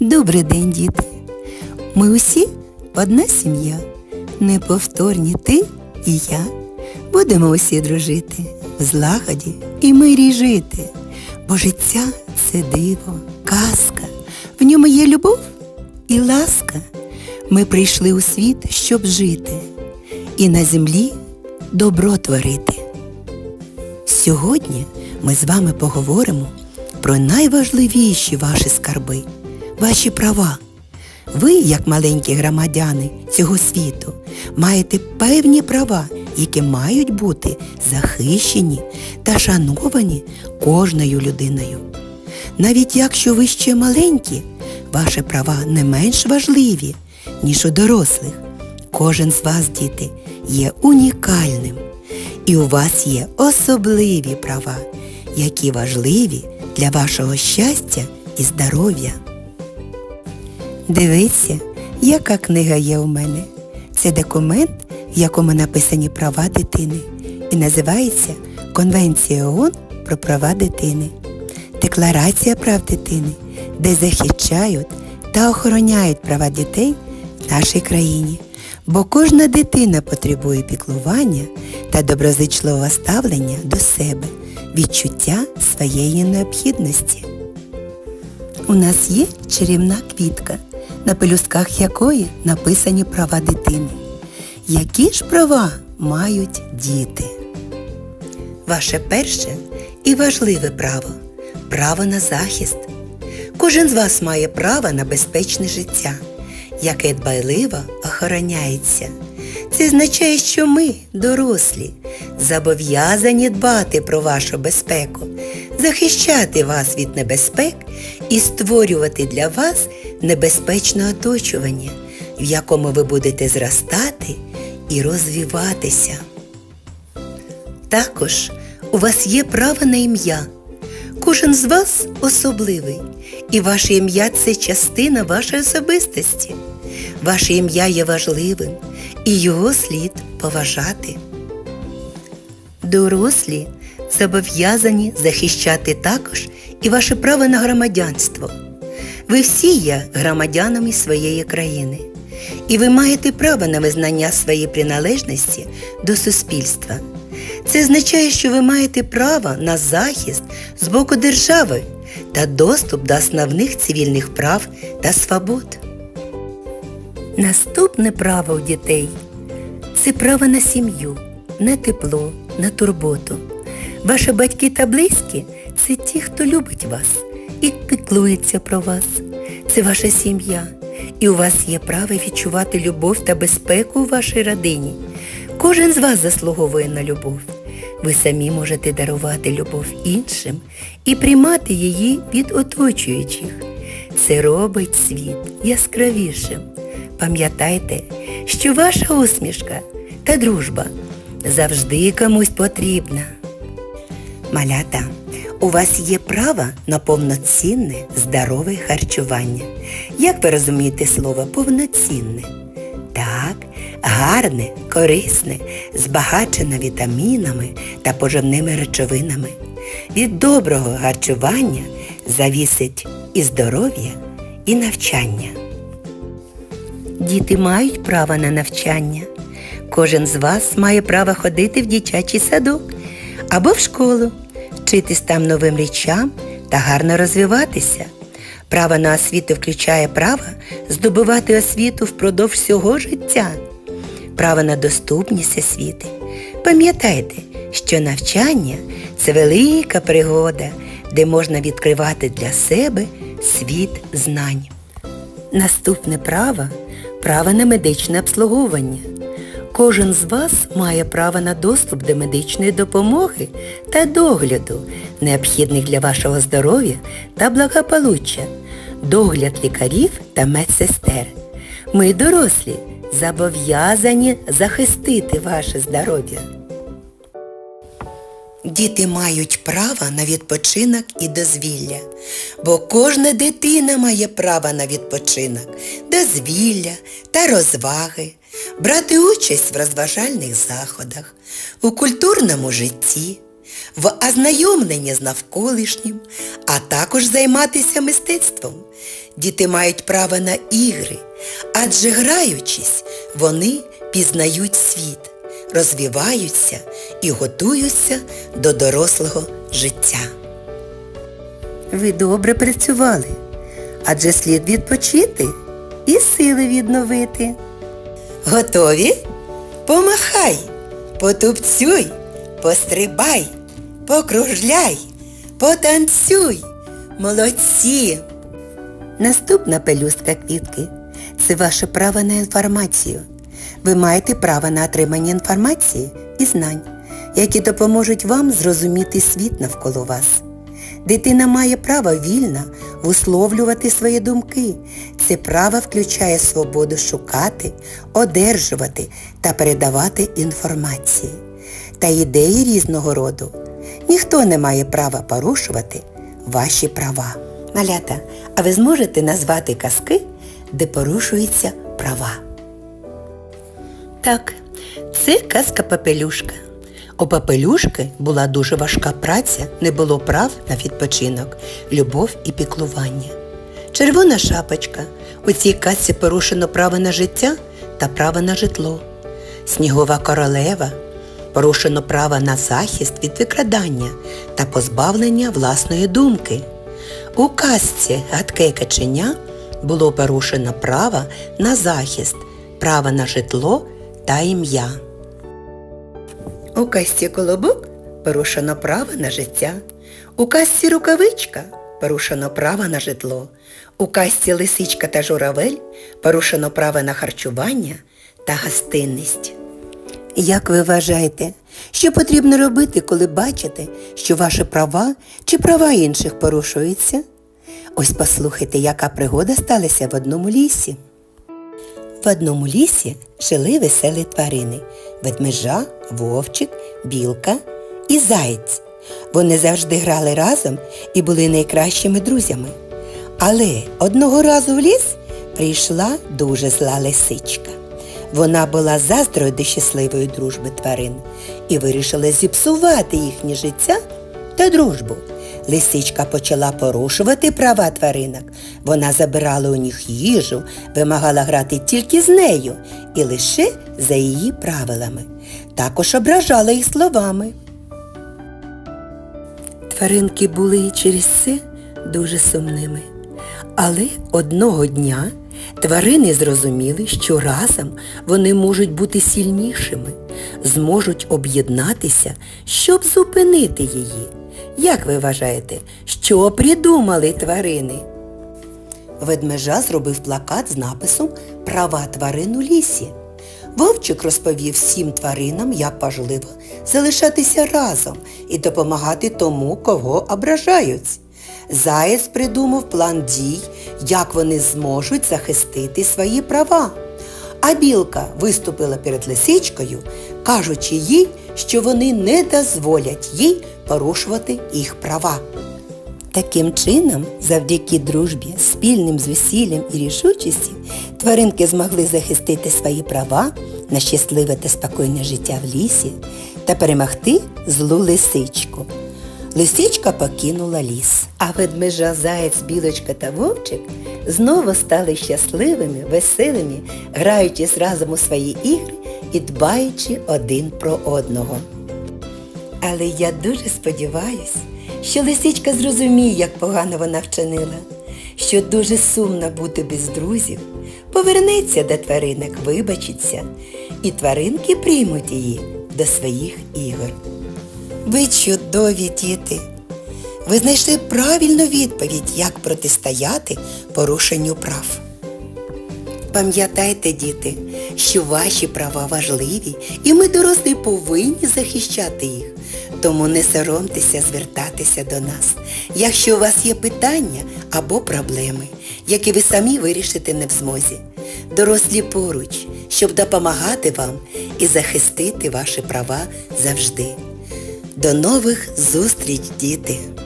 Добрий день, діти. Ми усі одна сім'я. Неповторні ти і я. Будемо усі дружити, в злагоді і мирі жити. Бо життя це диво, казка. В ньому є любов і ласка. Ми прийшли у світ, щоб жити, і на землі добро творити. Сьогодні ми з вами поговоримо про найважливіші ваші скарби, ваші права. Ви, як маленькі громадяни цього світу, маєте певні права, які мають бути захищені та шановані кожною людиною. Навіть якщо ви ще маленькі, ваші права не менш важливі, ніж у дорослих. Кожен з вас, діти, є унікальним. І у вас є особливі права, які важливі для вашого щастя і здоров'я. Дивіться, яка книга є у мене. Це документ, в якому написані права дитини, і називається Конвенція ООН про права дитини. Декларація прав дитини, де захищають та охороняють права дітей в нашій країні. Бо кожна дитина потребує піклування та доброзичливого ставлення до себе, відчуття своєї необхідності. У нас є чарівна квітка, на пелюстках якої написані права дитини. Які ж права мають діти? Ваше перше і важливе право право на захист. Кожен з вас має право на безпечне життя, яке дбайливо охороняється. Це означає, що ми, дорослі, зобов'язані дбати про вашу безпеку, захищати вас від небезпек і створювати для вас небезпечне оточування, в якому ви будете зростати і розвиватися. Також у вас є право на ім'я. Кожен з вас особливий, і ваше ім'я це частина вашої особистості. Ваше ім'я є важливим, і його слід поважати. Дорослі зобов'язані захищати також і ваше право на громадянство. Ви всі є громадянами своєї країни, і ви маєте право на визнання своєї приналежності до суспільства. Це означає, що ви маєте право на захист з боку держави та доступ до основних цивільних прав та свобод. Наступне право у дітей це право на сім'ю, на тепло, на турботу. Ваші батьки та близькі це ті, хто любить вас піклується про вас. Це ваша сім'я, і у вас є право відчувати любов та безпеку у вашій родині. Кожен з вас заслуговує на любов. Ви самі можете дарувати любов іншим і приймати її від оточуючих. Це робить світ яскравішим. Пам'ятайте, що ваша усмішка та дружба завжди комусь потрібна. Малята, у вас є право на повноцінне здорове харчування. Як ви розумієте слово повноцінне? Так, гарне, корисне, збагачене вітамінами та поживними речовинами. Від доброго харчування завісить і здоров'я, і навчання. Діти мають право на навчання. Кожен з вас має право ходити в дитячий садок або в школу, вчитись там новим речам та гарно розвиватися. Право на освіту включає право здобувати освіту впродовж всього життя, право на доступність освіти. Пам'ятайте, що навчання це велика пригода, де можна відкривати для себе світ знань. Наступне право право на медичне обслуговування. Кожен з вас має право на доступ до медичної допомоги та догляду, необхідних для вашого здоров'я та благополуччя, догляд лікарів та медсестер. Ми, дорослі, зобов'язані захистити ваше здоров'я. Діти мають право на відпочинок і дозвілля, бо кожна дитина має право на відпочинок, дозвілля та розваги, брати участь в розважальних заходах, у культурному житті. в ознайомленні з навколишнім, а також займатися мистецтвом. Діти мають право на ігри, адже граючись, вони пізнають світ, розвиваються і готуються до дорослого життя. Ви добре працювали, адже слід відпочити і сили відновити. Готові? Помахай, потупцюй, пострибай, покружляй, потанцюй. Молодці! Наступна пелюстка квітки це ваше право на інформацію. Ви маєте право на отримання інформації і знань, які допоможуть вам зрозуміти світ навколо вас. Дитина має право вільно висловлювати свої думки. Це право включає свободу шукати, одержувати та передавати інформації та ідеї різного роду. Ніхто не має права порушувати ваші права. Малята, а ви зможете назвати казки, де порушуються права? Так, це казка Папелюшка. У Папелюшки була дуже важка праця, не було прав на відпочинок, любов і піклування. Червона шапочка. У цій казці порушено право на життя та право на житло. Снігова королева. Порушено право на захист від викрадання та позбавлення власної думки. У казці Гадке каченя було порушено право на захист, право на житло та ім'я. У казці Колобок порушено право на життя. У казці Рукавичка порушено право на житло. У казці Лисичка та Журавель порушено право на харчування та гостинність. Як ви вважаєте, що потрібно робити, коли бачите, що ваші права чи права інших порушуються? Ось послухайте, яка пригода сталася в одному лісі. В одному лісі жили веселі тварини ведмежа, вовчик, білка і заєць. Вони завжди грали разом і були найкращими друзями. Але одного разу в ліс прийшла дуже зла лисичка. Вона була заздрою до щасливої дружби тварин і вирішила зіпсувати їхнє життя та дружбу. Лисичка почала порушувати права тваринок. Вона забирала у них їжу, вимагала грати тільки з нею і лише за її правилами. Також ображала їх словами. Тваринки були і через це дуже сумними. Але одного дня тварини зрозуміли, що разом вони можуть бути сильнішими, зможуть об'єднатися, щоб зупинити її. Як ви вважаєте, що придумали тварини? Ведмежа зробив плакат з написом Права тварин у лісі. Вовчик розповів всім тваринам, як важливо залишатися разом і допомагати тому, кого ображають. Заєць придумав план дій, як вони зможуть захистити свої права. А білка виступила перед лисичкою, кажучи їй, що вони не дозволять їй порушувати їх права. Таким чином, завдяки дружбі, спільним зусиллям і рішучості, тваринки змогли захистити свої права на щасливе та спокійне життя в лісі та перемогти злу лисичку. Лисичка покинула ліс, а ведмежа, заєць, білочка та вовчик знову стали щасливими, веселими, граючись разом у свої ігри і дбаючи один про одного. Але я дуже сподіваюсь, що лисичка зрозуміє, як погано вона вчинила, що дуже сумно бути без друзів, повернеться до тваринок, вибачиться, і тваринки приймуть її до своїх ігор. Ви чудові діти! Ви знайшли правильну відповідь, як протистояти порушенню прав. Пам'ятайте, діти, що ваші права важливі, і ми, дорослі, повинні захищати їх. Тому не соромтеся звертатися до нас, якщо у вас є питання або проблеми, які ви самі вирішити не в змозі. Дорослі поруч, щоб допомагати вам і захистити ваші права завжди. До нових зустріч, діти!